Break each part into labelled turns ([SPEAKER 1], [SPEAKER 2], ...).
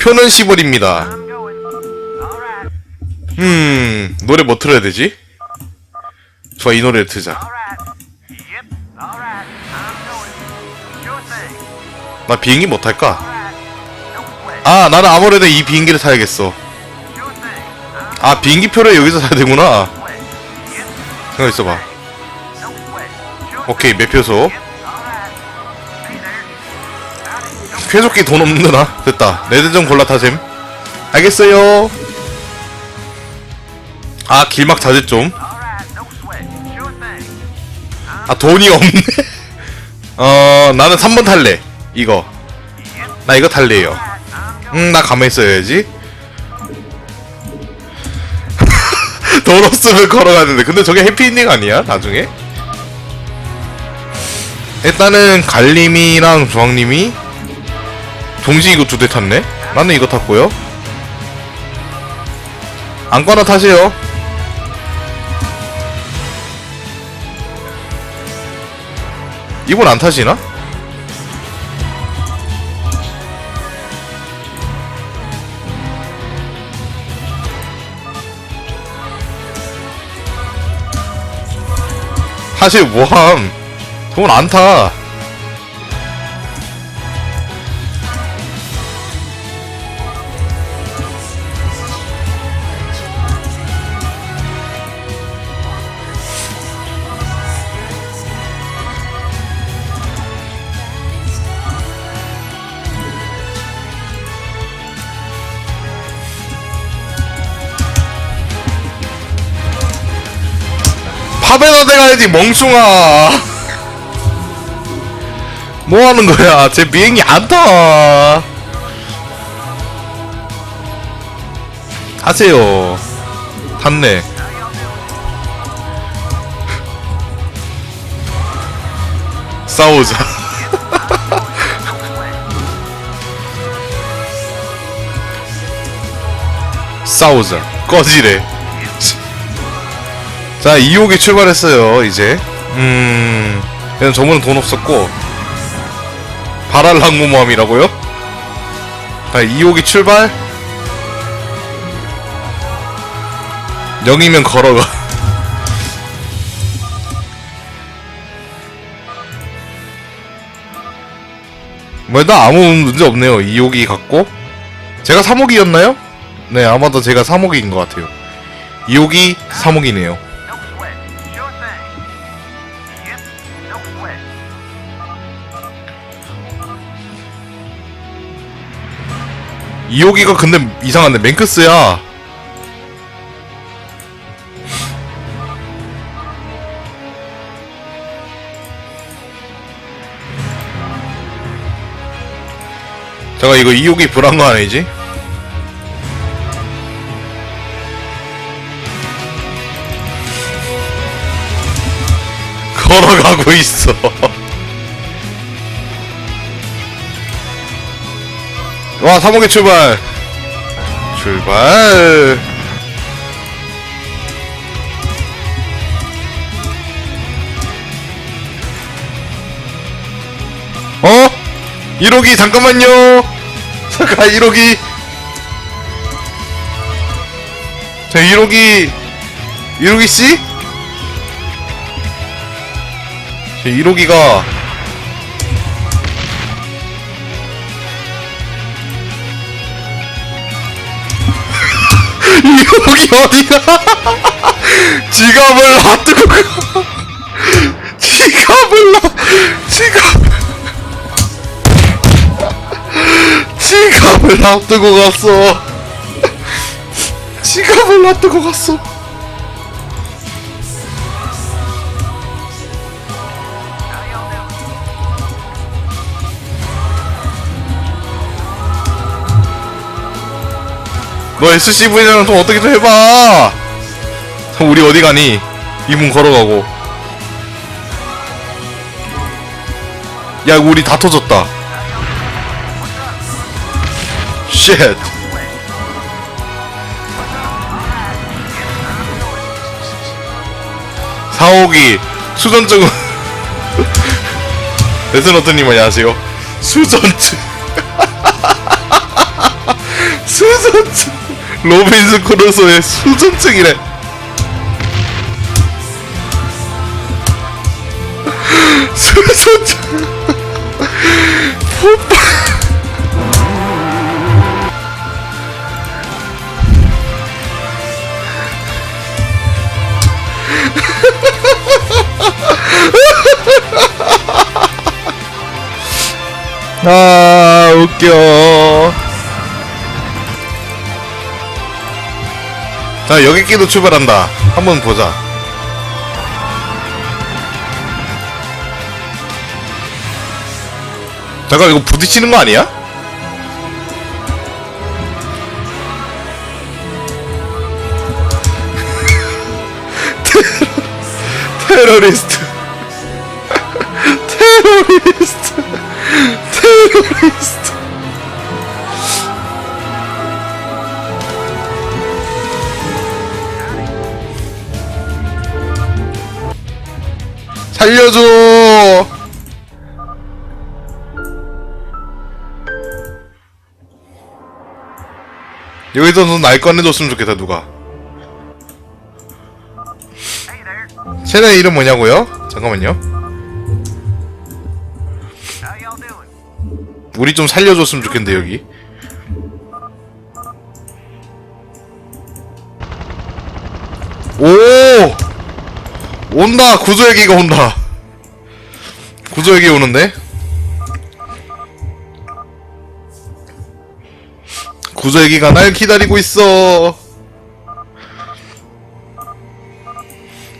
[SPEAKER 1] 표는
[SPEAKER 2] right.
[SPEAKER 1] 음, 노래 뭐 틀어야 되지? 좋아, 이 노래를 틀자. 나 비행기 못 탈까? 아, 나는 아무래도 이 비행기를 타야겠어. 아, 비행기 표를 여기서 사야 되구나. 생각 있어봐. 오케이, 매표소. 쾌속기 돈 없는 나 됐다. 레드 좀 골라 타셈. 알겠어요. 아, 길막 자제 좀.
[SPEAKER 2] All right. Don't sweat. Sure thing.
[SPEAKER 1] 아, 돈이 없네. 어, 나는 3번 탈래. 이거. 나 이거 탈래요.
[SPEAKER 2] All right. I'm going.
[SPEAKER 1] 음, 나 가만히 있어야지. 돈 없으면 걸어가는데. 근데 저게 해피엔딩 아니야? 나중에? 일단은 갈림이랑 조항님이 동시 이거 두 대 탔네? 나는 이거 탔고요. 안과나 타세요. 이분 안 타시나? 사실 뭐함 돈안 타. 팝에다 대가야지 멍충아. 뭐 하는 거야? 제 비행기 안타. 하세요. 탔네. 싸우자. 싸우자. 꺼지래 자 2호기 출발했어요 이제. 음 얘는 저번엔 돈 없었고. 바랄 항공모함이라고요? 자 2호기 출발. 영이면 걸어가. 뭐나 아무 문제 없네요 2호기 갔고. 제가 3호기였나요? 네 아마도 제가 3호기인 것 같아요. 2호기 3호기네요 이호기가 근데 이상한데 맹크스야 잠깐 이거 이호기 불한 거 아니지? 걸어가고 있어 와 3호기 출발. 출발. 어? 1호기 잠깐만요. 잠깐 1호기. 자 1호기. 1호기 씨? 자 1호기가 여기 어디가? 지갑을 놔두고 가. 지갑을 놔. 지갑. 지갑을 놔두고 갔어. 지갑을 놔두고 갔어. 너 SCV랑 좀 어떻게 좀 해봐. 우리 어디 가니? 이문 걸어가고. 야, 우리 다 터졌다. 쉣. 사옥이 수전증 레스너트님 안녕하세요. 수전증. 수전증 로빈스 크루소의 수전증이래. 수전증. 아 웃겨 자 여기 끼도 출발한다. 한번 보자. 잠깐 이거 부딪히는 거 아니야? 테러리스트. 테러리스트. 테러리스트 살려줘 여기서 날 꺼내줬으면 좋겠다 누가. 쟤네 이름 뭐냐고요? 잠깐만요? 우리 좀 살려줬으면 좋겠는데 여기 온다. 구조헬기가 온다. 구조헬기 오는데? 구조헬기가 날 기다리고 있어.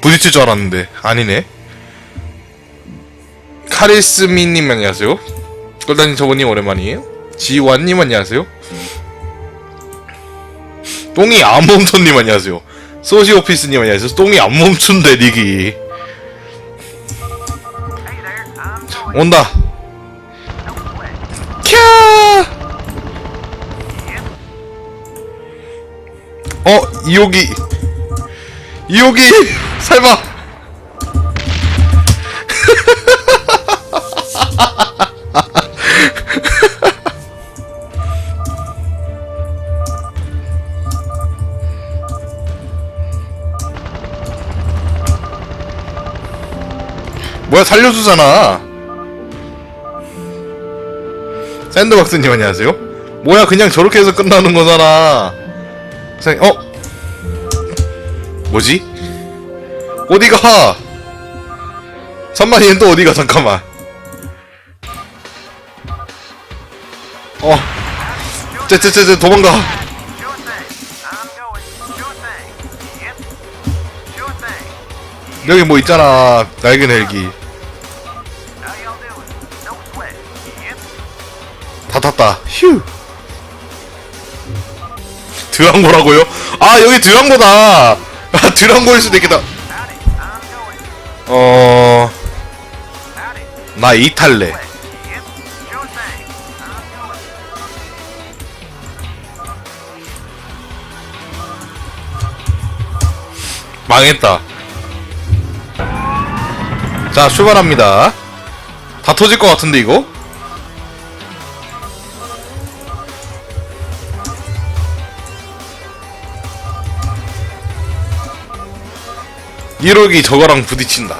[SPEAKER 1] 부딪힐 줄 알았는데. 아니네. 카리스미님 안녕하세요. 꼴단님 저번님 오랜만이에요. 지완님 안녕하세요. 똥이 안 멈춘님 안녕하세요 소시오피스님 안녕하세요 똥이 안 멈춘대
[SPEAKER 2] going.
[SPEAKER 1] 온다. 캬. 어, 이호기. 이호기, 설마. 뭐야, 살려주잖아. 샌드박스님 안녕하세요. 뭐야, 그냥 저렇게 해서 끝나는 거잖아. 생, 어? 뭐지? 어디가? 잠만 얘는 또 어디가 잠깐만 어 쟤쟤쟤쟤 도망가. 여기 뭐 있잖아 날개 헬기 다 탔다 휴 드랑고라고요? 아 여기 드랑고다 아 드랑고일 수도 있겠다. 어... 나 이 탈래
[SPEAKER 2] Yep. Sure thing. I'm going.
[SPEAKER 1] 망했다. 자, 출발합니다. 다 터질 것 같은데, 이거? 이러기 저거랑 부딪힌다.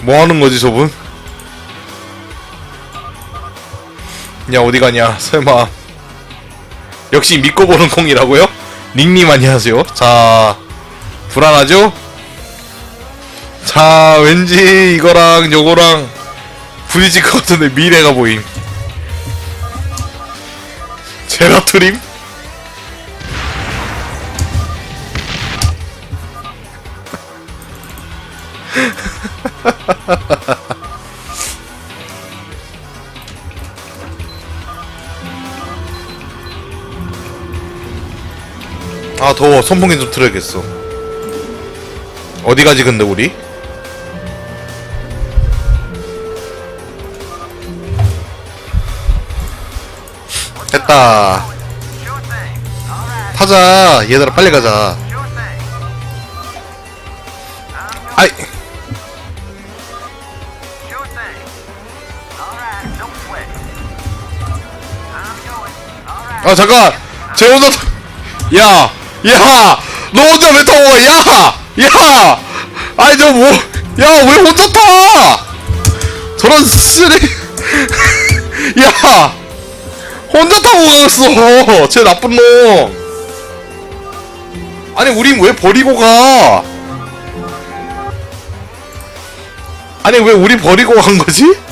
[SPEAKER 1] 뭐 하는 거지, 저분? 야, 어디 가냐, 설마. 역시 믿고 보는 콩이라고요? 닉님 안녕하세요. 자, 불안하죠? 자, 왠지 이거랑 요거랑 부딪힐 것 같은데 미래가 보임. 제라트림? 아 더워 선풍기 좀 틀어야겠어 어디 가지 근데 우리? 됐다. 타자 얘들아 빨리 가자. 아이 아 잠깐 쟤 혼자 타... 야! 야! 너 혼자 왜 타고 가? 야! 야! 아니 저 뭐... 야 왜 혼자 타! 저런 쓰레... 야! 혼자 타고 갔어! 쟤 나쁜 놈! 아니 우린 왜 버리고 가? 아니 왜 우리 버리고 간 거지?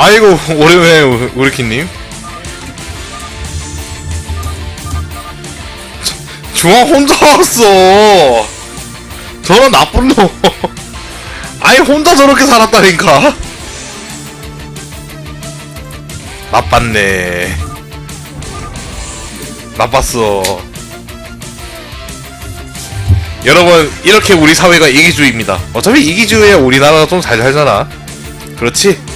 [SPEAKER 1] 아이고 오래회 우리키님. 중앙 혼자 왔어. 저런 나쁜 놈. 아니 혼자 저렇게 살았다니까. 나빴네. 나빴어. 여러분 이렇게 우리 사회가 이기주의입니다. 어차피 이기주의야 우리나라가 좀 잘 살잖아. 그렇지?